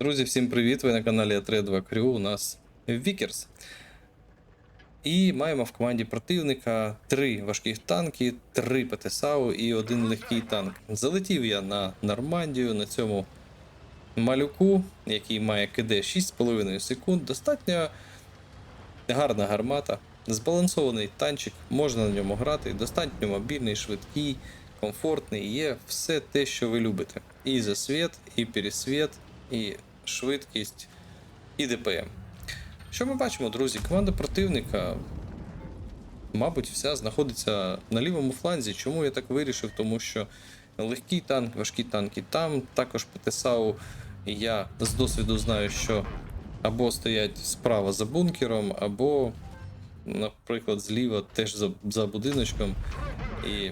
Друзі, всім привіт! Ви на каналі А32 Crew, у нас Вікерс. І маємо в команді противника три важких танки, три ПТСАУ і один легкий танк. Залетів я на Нормандію на цьому малюку, який має КД 6,5 секунд. Достатньо гарна гармата, збалансований танчик, можна на ньому грати, достатньо мобільний, швидкий, комфортний. Є все те, що ви любите. І засвіт, і пересвіт, і швидкість, і ДПМ. Що ми бачимо, друзі? Команда противника, мабуть, вся знаходиться на лівому фланзі. Чому я так вирішив? Тому що легкий танк, важкі танки там, також ПТСАУ. Я з досвіду знаю, що або стоять справа за бункером, або, наприклад, зліва теж за, за будиночком. І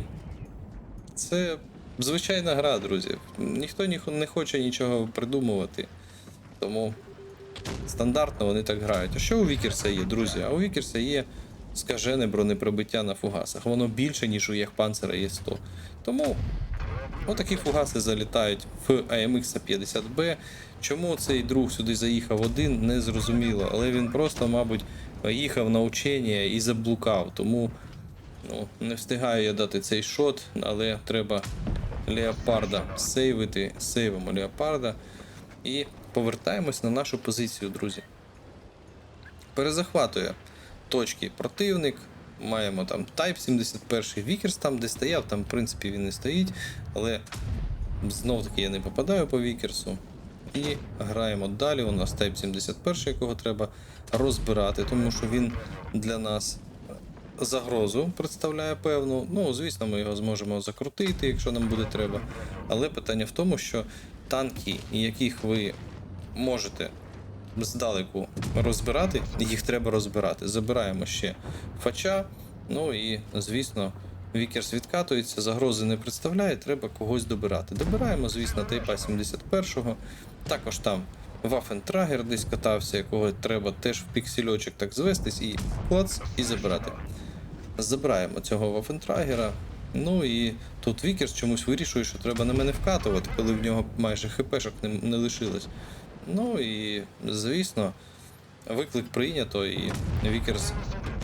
це звичайна гра, друзі. Ніхто не хоче нічого придумувати. Тому стандартно вони так грають. А що у Вікерса є, друзі? А у Вікерса є скажене бронепробиття на фугасах. Воно більше, ніж у Єхпанцера є 100. Тому отакі фугаси залітають в AMX 50B. Чому цей друг сюди заїхав один, не зрозуміло. Але він просто, мабуть, їхав на учення і заблукав. Тому ну, не встигаю я дати цей шот, але треба Леопарда сейвити. Сейвимо Леопарда. І повертаємось на нашу позицію, друзі. Перезахватує точки противник. Маємо там Type 71 Вікерс там, де стояв, там, в принципі, він не стоїть, але знов таки я не попадаю по Вікерсу. І граємо далі. У нас Type 71, якого треба розбирати, тому що він для нас загрозу представляє певну. Ну, звісно, ми його зможемо закрутити, якщо нам буде треба. Але питання в тому, що танки, яких ви можете здалеку розбирати, їх треба розбирати. Забираємо ще фача. Ну і, звісно, Вікерс відкатується, загрози не представляє, треба когось добирати. Добираємо, звісно, Тайпа 71-го. Також там Вафентрагер десь катався, якого треба теж в піксельочок так звестись і клац, і забирати. Забираємо цього Вафентрагера. Ну і тут Вікерс чомусь вирішує, що треба на мене вкатувати, коли в нього майже хпшок не, не лишилось. Ну і звісно, виклик прийнято, і Вікерс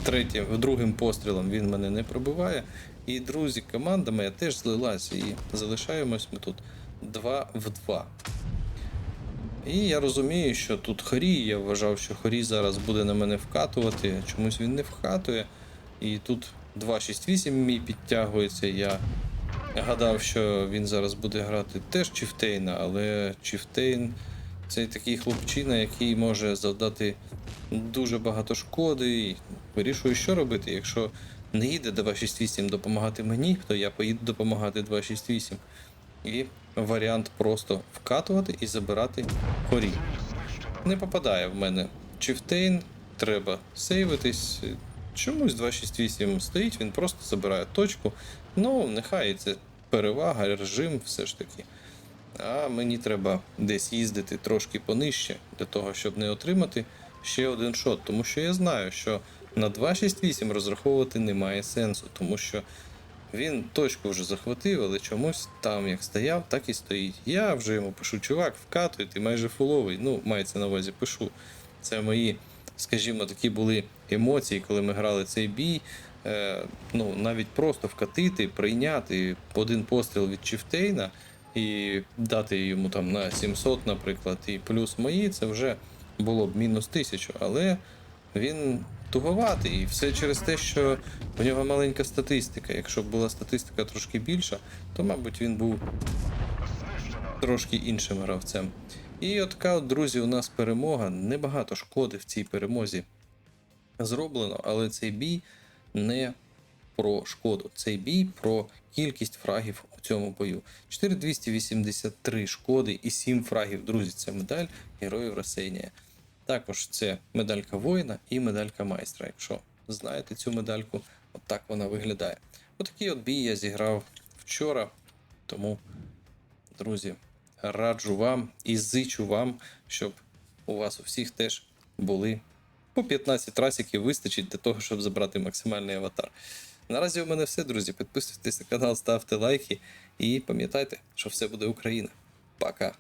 третім, другим пострілом він мене не пробиває. І друзі, команда моя теж злилася, і залишаємось ми тут 2 в 2. І я розумію, що тут Хорі, я вважав, що Хорі зараз буде на мене вкатувати, чомусь він не вкатує. І тут 2.6.8 мій підтягується. Я гадав, що він зараз буде грати теж Чіфтейна, але Чіфтейн це такий хлопчина, який може завдати дуже багато шкоди. І вирішую, що робити. Якщо не їде 2.6.8 допомагати мені, то я поїду допомагати 2.6.8. І варіант просто вкатувати і забирати хорі. Не попадає в мене Чифтейн, треба сейвитись. Чомусь 268 стоїть, він просто забирає точку. Ну, нехай це перевага, режим все ж таки. А мені треба десь їздити трошки понижче для того, щоб не отримати ще один шот. Тому що я знаю, що на 268 розраховувати немає сенсу, тому що він точку вже захватив, але чомусь там як стояв, так і стоїть. Я вже йому пишу, чувак, вкатуй, ти майже фуловий. Ну, мається на увазі, пишу. Це мої, скажімо, такі були емоції, коли ми грали цей бій. Е, ну, навіть просто вкатити, прийняти один постріл від Чифтейна і дати йому там на 700, наприклад, і плюс мої, це вже було б мінус 1000, але він туговатий, і все через те, що в нього маленька статистика. Якщо б була статистика трошки більша, то, мабуть, він був трошки іншим гравцем. І от така, от, друзі, у нас перемога. Небагато шкоди в цій перемозі зроблено, але цей бій не про шкоду. Цей бій про кількість фрагів у цьому бою. 4283 шкоди і 7 фрагів. Друзі, це медаль Героїв Росейнія. Також це медалька воїна і медалька майстра. Якщо знаєте цю медальку, от так вона виглядає. Отакий от бій я зіграв вчора. Тому, друзі, раджу вам і зичу вам, щоб у вас у всіх теж були по 15 трасиків вистачить для того, щоб забрати максимальний аватар. Наразі у мене все, друзі. Підписуйтесь на канал, ставте лайки і пам'ятайте, що все буде Україна. Пока!